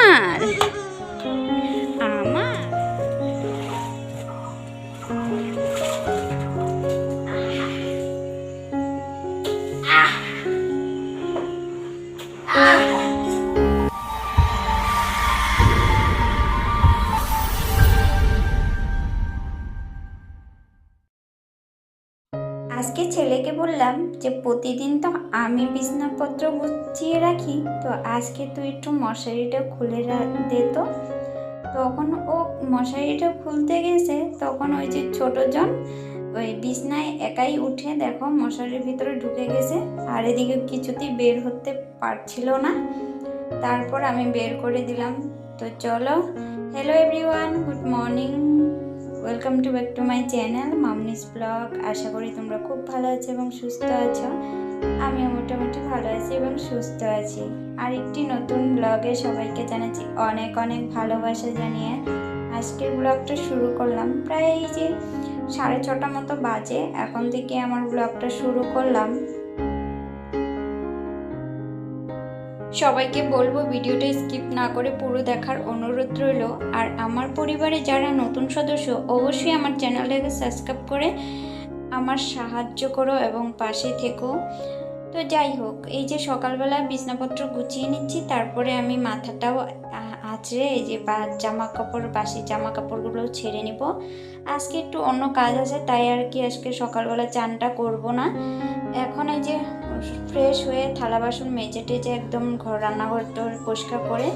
আমার আজকে ছেলেকে বললাম যে, প্রতিদিন তো আমি বিছনাপত্র গুছিয়ে রাখি, তো আজকে তুই একটু মশারিটা খুলে দে তো। তখন ও মশারিটা খুলতে গেছে, তখন ওই যে ছোট জন ওই বিছনায় একাই উঠে দেখো মশারির ভিতরে ঢুকে গেছে, আর এদিকে কিছুতেই বের হতে পারছিল না। তারপর আমি বের করে দিলাম। তো চলো hello everyone good morning welcome to back to my channel Mamoni's blog আশা করি তোমরা খুব ভালো আছো এবং সুস্থ আছো। আমিও মোটামুটি ভালো আছি এবং সুস্থ আছি। আর একটি নতুন ব্লগে সবাইকে জানাচ্ছি অনেক অনেক ভালোবাসা জানিয়ে। আজকের ব্লগটা শুরু করলাম প্রায় যে সাড়ে ছটা মতো বাজে। এখন থেকে আমার ব্লগটা শুরু করলাম। সবাইকে বলব ভিডিওটা স্কিপ না করে পুরো দেখার অনুরোধ রইল। আর আমার পরিবারে যারা নতুন সদস্য, অবশ্যই আমার চ্যানেলটাকে সাবস্ক্রাইব করে আমার সাহায্য করো এবং পাশে থেকো। তো যাই হোক, এই যে সকালবেলা বিছনাপত্র গুছিয়ে নিচ্ছি, তারপরে আমি মাথাটাও আঁচড়ে এই যে জামা কাপড় বাসি জামা কাপড়গুলো ছেড়ে নিব। আজকে একটু অন্য কাজ আছে, তাই আর কি আজকে সকালবেলা চানটা করব না। এখন এই যে ফ্রেশ হয়ে থালা বাসন মেজে টেজে একদম ঘর, রান্নাঘর টর পরিষ্কার করে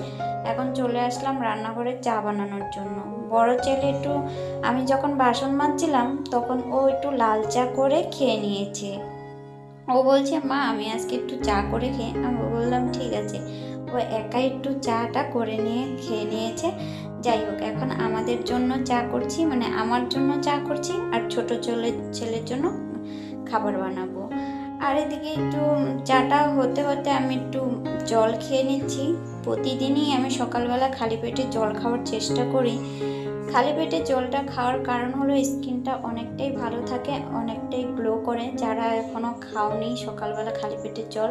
এখন চলে আসলাম রান্নাঘরে চা বানানোর জন্য। বড় ছেলে একটু, আমি যখন বাসন মাজছিলাম তখন ও একটু লাল চা করে খেয়ে নিয়েছে। ও বলছে, মা, আমি আজকে একটু চা করে খেয়ে, আমি বললাম, ঠিক আছে। ও একা একটু চাটা করে নিয়ে, খেয়ে নিয়েছে। যাই হোক, এখন আমাদের জন্য চা করছি মানে আমার জন্য চা করছি আর ছোট ছেলে ছেলের জন্য খাবার বানাবো। আর এদিকে একটু চাটা হতে হতে আমি একটু জল খেয়ে নিচ্ছি। প্রতিদিনই আমি সকালবেলা খালি পেটে জল খাওয়ার চেষ্টা করি। খালি পেটে জলটা খাওয়ার কারণ হলো স্কিনটা অনেকটাই ভালো থাকে, অনেকটাই গ্লো করে। যারা এখনও খাওনি সকালবেলা খালি পেটে জল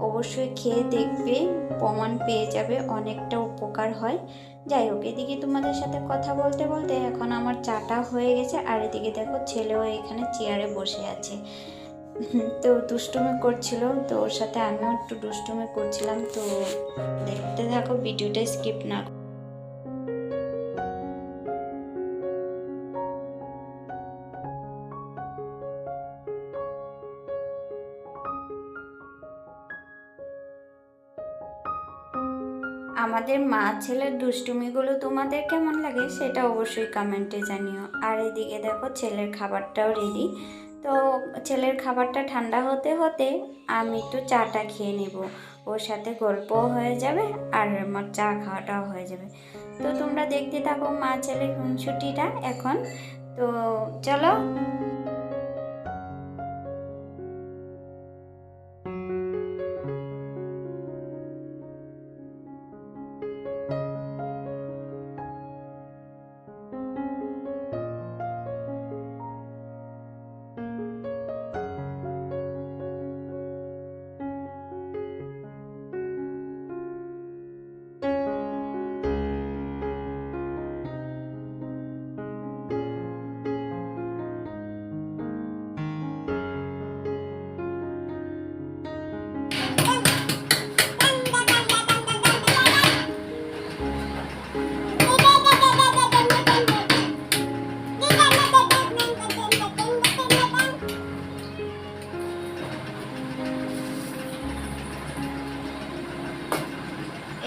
অবশ্যই খেয়ে দেখবে, প্রমাণ পেয়ে যাবে, অনেকটা উপকার হয়। যাই হোক, এদিকে তোমাদের সাথে কথা বলতে বলতে এখন আমার চাটা হয়ে গেছে, আর এদিকে দেখো ছেলেও এখানে চেয়ারে বসে আছে। তো দুষ্টুমি করছিল, তো ওর সাথে আমিও একটু দুষ্টুমি করছিলাম, তো দেখতে থাকো, ভিডিওটা স্কিপ না আমাদের মা ছেলের দুষ্টুমিগুলো তোমাদের কেমন লাগে সেটা অবশ্যই কমেন্টে জানিও। আর এদিকে দেখো ছেলের খাবারটাও রেডি তো ছেলের খাবারটা ঠান্ডা হতে হতে আমি একটু চাটা খেয়ে নেব। ওর সাথে গল্পও হয়ে যাবে আর আমার চা খাওয়াটাও হয়ে যাবে। তো তোমরা দেখতে থাকো মা ছেলে ছুটিটা এখন। তো চলো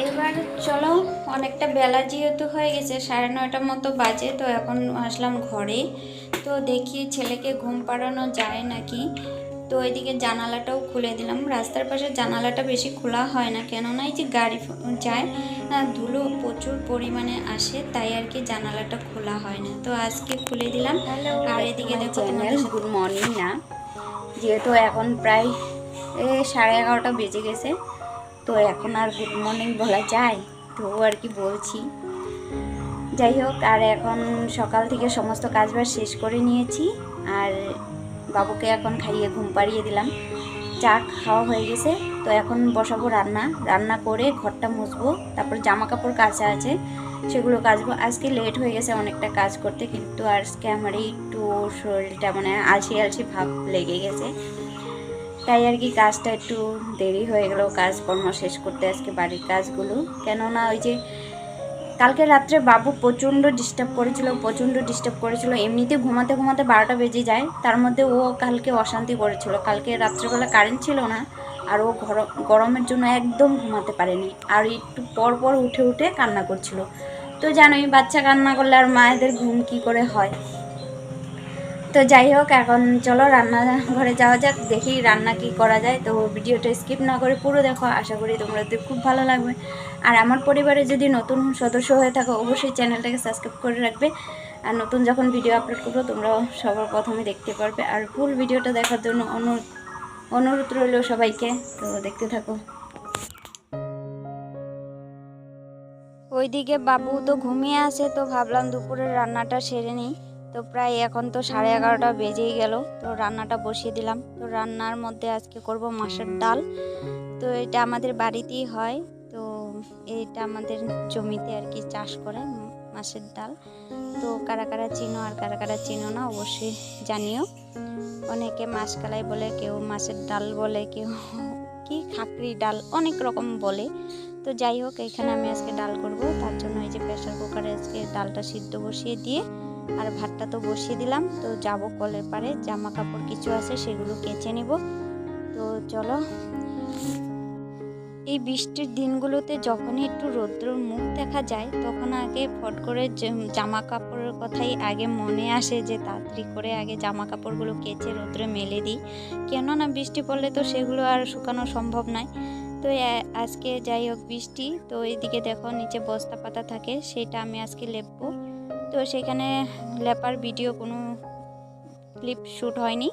এবার চলো অনেকটা বেলা যেহেতু হয়ে গেছে সাড়ে নয়টার মতো বাজে তো এখন আসলাম ঘরে। তো দেখি ছেলেকে ঘুম পাড়ানো যায় নাকি? তো এদিকে জানালাটাও খুলে দিলাম। রাস্তার পাশে জানালাটা বেশি খোলা হয় না কেননা এই যে গাড়ি যায় ধুলো প্রচুর পরিমাণে আসে তাই আর কি জানালাটা খোলা হয় না। তো আজকে খুলে দিলাম। আর এদিকে দেখো গুড মর্নিং না যেহেতু এখন প্রায় সাড়ে এগারোটা বেজে গেছে তো এখন আর গুড মর্নিং বলা যায়, তো আর কি বলছি। যাই হোক, আর এখন সকাল থেকে সমস্ত কাজবাজ শেষ করে নিয়েছি, আর বাবুকে এখন খাইয়ে ঘুম পাড়িয়ে দিলাম। চা খাওয়া হয়ে গেছে, তো এখন বসাবো রান্না। রান্না করে ঘরটা মুছবো, তারপর জামা কাপড় কাচা আছে, সেগুলো কাচবো। আজকে লেট হয়ে গেছে অনেকটা কাজ করতে, কিন্তু আজকে আমার একটু শরীরটা মানে আলসি আলসি ভাব লেগে গেছে। তাই আর কি কাজটা একটু দেরি হয়ে গেল, কাজকর্ম শেষ করতে আজকে বাড়ির কাজগুলো। কেননা ওই যে কালকে রাত্রে বাবু প্রচণ্ড ডিস্টার্ব করেছিল, প্রচণ্ড ডিস্টার্ব করেছিল, এমনিতে ঘুমাতে ঘুমাতে বারোটা বেজে যায়, তার মধ্যে ও কালকে অশান্তি করেছিল। কালকে রাত্রেবেলা কারেন্ট ছিল না, আর ও গরমের জন্য একদম ঘুমাতে পারেনি, আর একটু পর পর উঠে উঠে কান্না করছিল। তো জানোই, বাচ্চা কান্না করলে আর মায়েদের ঘুম কি করে হয়? তো যাই হোক, এখন চলো রান্না ঘরে যাওয়া যাক, দেখি রান্না কি করা যায়। তো ভিডিওটা স্কিপ না করে পুরো দেখো, আশা করি তোমাদের খুব ভালো লাগবে। আর আমার পরিবারে যদি নতুন সদস্য হয়ে থাকো, অবশ্যই চ্যানেলটাকে সাবস্ক্রাইব করে রাখবে। আর নতুন যখন ভিডিও আপলোড করব তোমরা সবার প্রথমে দেখতে পারবে। আর ফুল ভিডিওটা দেখার জন্য অনুরোধ অনুরোধ রইল সবাইকে। তো দেখতে থাকো। ওইদিকে বাবু তো ঘুমিয়ে আছে, তো ভাবলাম দুপুরের রান্নাটা সেরে নিই। তো প্রায় এখন তো সাড়ে এগারোটা বেজেই গেল। তো রান্নাটা বসিয়ে দিলাম। তো রান্নার মধ্যে আজকে করব মাছের ডাল। তো এটা আমাদের বাড়িতেই হয়। তো এটা আমাদের জমিতে আর কি চাষ করে মাছের ডাল। তো কারা কারা চিনো আর কারা কারা চিনো না অবশ্যই জানিও। অনেকে মাছ কালাই বলে, কেউ মাছের ডাল বলে, কেউ কি খাকরি ডাল, অনেক রকম বলে। তো যাই হোক, এখানে আমি আজকে ডাল করব। তার জন্য এই যে প্রেশার কুকারে আজকে ডালটা সিদ্ধ বসিয়ে দিয়ে আর ভাতটা তো বসিয়ে দিলাম, তো যাব কলের পারে জামা কাপড় কিছু আছে, সেগুলো কেচে নিব। তো চলো। এই বৃষ্টির দিনগুলোতে যখনই একটু রৌদ্রর মুখ দেখা যায়, তখন আগে ফট করে জামা কাপড়ের কথাই আগে মনে আসে যে, তাড়াতাড়ি করে আগে জামা কাপড়গুলো কেচে রৌদ্রে মেলে দিই। কেননা বৃষ্টি পড়লে তো সেগুলো আর শুকানো সম্ভব নয়। তো আজকে যাই হোক বৃষ্টি। তো এইদিকে দেখো, নিচে বস্তা পাতা থাকে, সেটা আমি আজকে লেপবো। তো সেখানে লেপার ভিডিও কোনো ক্লিপ শ্যুট হয়নি।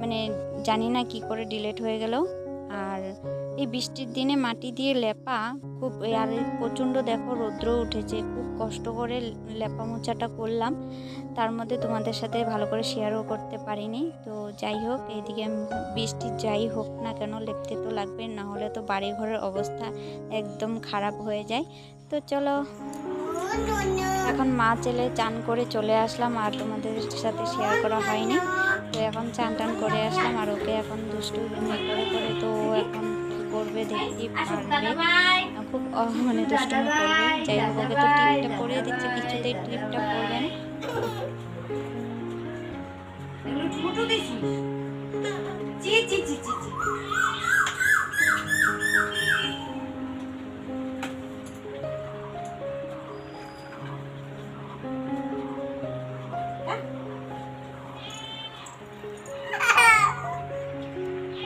মানে জানি না কি করে ডিলেট হয়ে গেল। আর এই বৃষ্টির দিনে মাটি দিয়ে লেপা খুব আর প্রচণ্ড দেখো রৌদ্র উঠেছে, খুব কষ্ট করে লেপা মোচাটা করলাম। তার মধ্যে তোমাদের সাথে ভালো করে শেয়ারও করতে পারিনি। তো যাই হোক, এইদিকে বৃষ্টি যাই হোক না কেন লেপতে তো লাগবে, না হলে তো বাড়ি ঘরের অবস্থা একদম খারাপ হয়ে যায়। তো চলো এখন মা ছেলে চান করে চলে আসলাম আর তোমাদের সাথে শেয়ার করা হয়নি। তো এখন চান টান করে আসলাম আর ওকে এখন দুষ্টু করে করে তো এখন করবে পারবে। খুব মানে দুষ্টুমি করবে। যাই হোক, ওকে তো টিপটা পরিয়ে দিচ্ছে, কিছুতেই টিপটা পরবে না। দেখি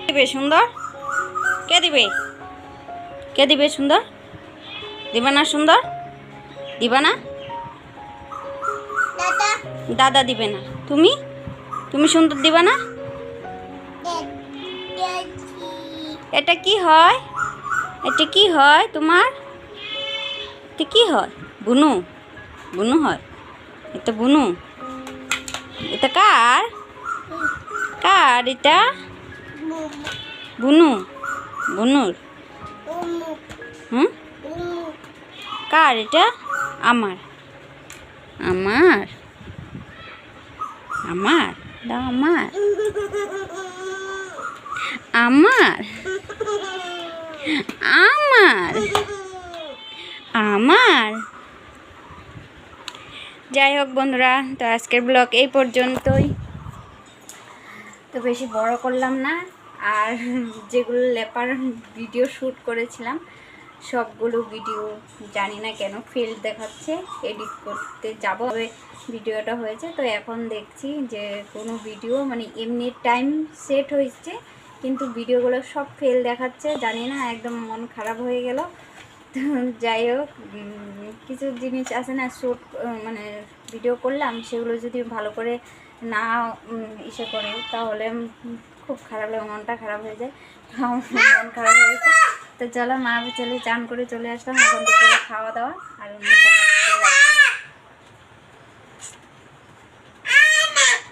দিবে সুন্দর? কে দিবে? কে দিবে সুন্দর? দিবে না সুন্দর? দিবা না? দাদা। দিবে না। তুমি? তুমি সুন্দর দিবা না? এটা কি হয়? এটা কি হয় তোমার? এটা কি হয়? বুনু। বুনু হয়। এটা বুনু। এটা কার? কার এটা? বুনু, বুনুর। হুম? কার এটা? আমার। আমার? আমার? আমার। আমার? আমার? আমার? যাই হোক বন্ধুরা, তো আজকের ব্লগ এই পর্যন্তই। তো বেশি বড় করলাম না। আর যেগুলো লেপার ভিডিও শ্যুট করেছিলাম, সবগুলো ভিডিও জানি না কেন ফেল দেখাচ্ছে এডিট করতে যাব ভিডিওটা হয়েছে। তো এখন দেখছি যে কোনো ভিডিও মানে এমনি টাইম সেট হয়েছে, কিন্তু ভিডিওগুলো সব ফেল দেখাচ্ছে। জানি না, একদম মন খারাপ হয়ে গেল। তো যাই হোক কিছু জিনিস আছে না, শ্যুট মানে ভিডিও করলাম, সেগুলো যদি ভালো করে না ইসে করে, তাহলে খুব খারাপ লাগে, মনটা খারাপ হয়ে যায়। আমার মন খারাপ হয়ে যায় তো চলো, মা চলে, চান করে চলে আসলাম। এখন তো চলে খাওয়া দাওয়া আর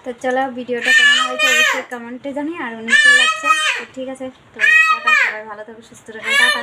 তো চলো, ভিডিওটা কেমন হয়েছে অবশ্যই কমেন্টে জানি আর উনি তো ঠিক আছে, তো সবাই ভালো থাকো, সুস্থ টাটা।